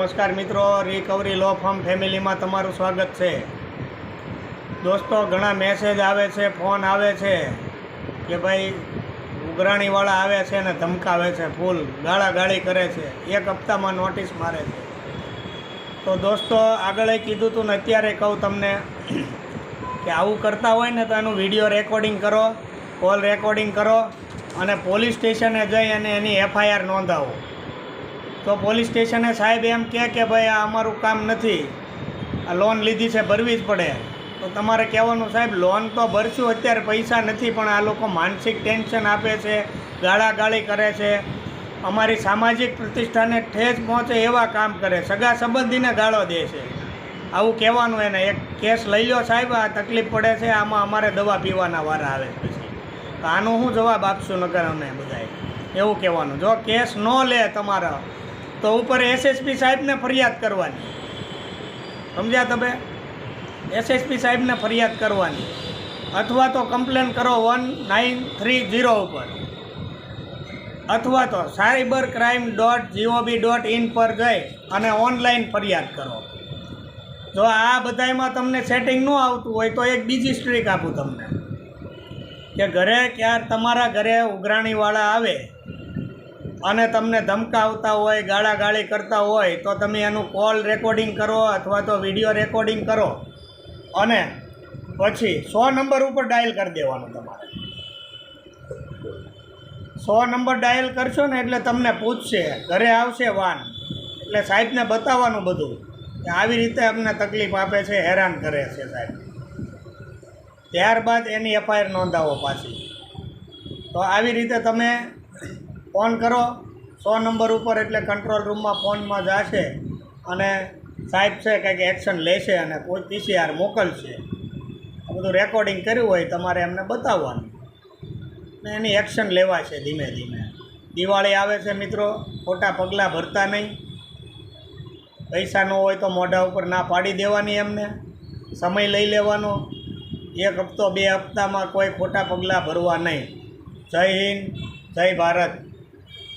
નમસ્કાર મિત્રો રિકવરી લો ફોર્મ ફેમિલીમાં તમારું સ્વાગત છે. દોસ્તો, ઘણા મેસેજ આવે છે ફોન આવે છે કે ભાઈ ઉઘરાણીવાળા આવે છે ને ધમકાવે છે, ફૂલ ગાળાગાળી કરે છે. એક હપ્તામાં નોટિસ મારે છે. તો દોસ્તો, આગળ કીધું હતું ને અત્યારે કહું તમને કે આવું કરતા હોય ને તો એનું વીડિયો રેકોર્ડિંગ કરો કોલ રેકોર્ડિંગ કરો અને પોલીસ સ્ટેશને જઈ અને એની એફઆઈઆર નોંધાવો. તો પોલીસ સ્ટેશને સાહેબ એમ કહે કે ભાઈ આ અમારું કામ નથી. આ લોન લીધી છે, ભરવી જ પડે. તો તમારે કહેવાનું સાહેબ, લોન તો ભરશું, અત્યારે પૈસા નથી, પણ આ લોકો માનસિક ટેન્શન આપે છે, ગાળાગાળી કરે છે. અમારી સામાજિક પ્રતિષ્ઠાને ઠેસ પહોંચે એવા કામ કરે. સગા સંબંધીને ગાળો દે છે. આવું કહેવાનું એને. એક કેસ લઈ લો સાહેબ, આ તકલીફ પડે છે, આમાં અમારે દવા પીવાના વારા આવે પછી. તો આનો હું જવાબ આપશું નગર અમે બધાએ. એવું કહેવાનું. જો કેસ ન લે તમારા તો ઉપર એસએસપી સાહેબને ફરિયાદ કરવાની. સમજ્યા તમે? એસએસપી સાહેબને ફરિયાદ કરવાની. અથવા તો કમ્પ્લેન કરો વન નાઇન થ્રી ઝીરો ઉપર. અથવા તો cyber crime dot G O B dot in પર જઈ અને ઓનલાઈન ફરિયાદ કરો. જો આ બધાયમાં તમને સેટિંગ ન આવતું હોય તો એક બીજી સ્ટ્રીક આપું તમને. કે ઘરે ક્યાર તમારા ઘરે ઉઘરાણીવાળા આવે અને તમને ધમકાવતા હોય, ગાળાગાળી કરતા હોય, તો તમે એનું કોલ રેકોર્ડિંગ કરો અથવા તો વીડિયો રેકોર્ડિંગ કરો. અને પછી સો નંબર ઉપર ડાયલ કરી દેવાનું તમારે. સો નંબર ડાયલ કરશો ને એટલે તમને પૂછશે, ઘરે આવશે વાન. એટલે સાહેબને બતાવવાનું બધું, કે આવી રીતે અમને તકલીફ આપે છે, હેરાન કરે છે સાહેબ. ત્યારબાદ એની એફઆઈઆર નોંધાવો પાછી. તો આવી રીતે તમે ફોન કરો. સો નંબર ઉપર એટલે કંટ્રોલ રૂમમાં ફોનમાં જશે અને સાહેબ છે કંઈક એક્શન લેશે અને કોઈ પીસીઆર મોકલશે. આ બધું રેકોર્ડિંગ કર્યું હોય તમારે એમને બતાવવાનું. ને એની એક્શન લેવાશે ધીમે ધીમે. દિવાળી આવે છે મિત્રો, ખોટા પગલાં ભરતા નહીં. પૈસા ન હોય તો મોઢા ઉપર ના પાડી દેવાની એમને. સમય લઈ લેવાનો. એક હપ્તો બે હપ્તામાં કોઈ ખોટા પગલાં ભરવા નહીં. જય હિન્દ, જય ભારત.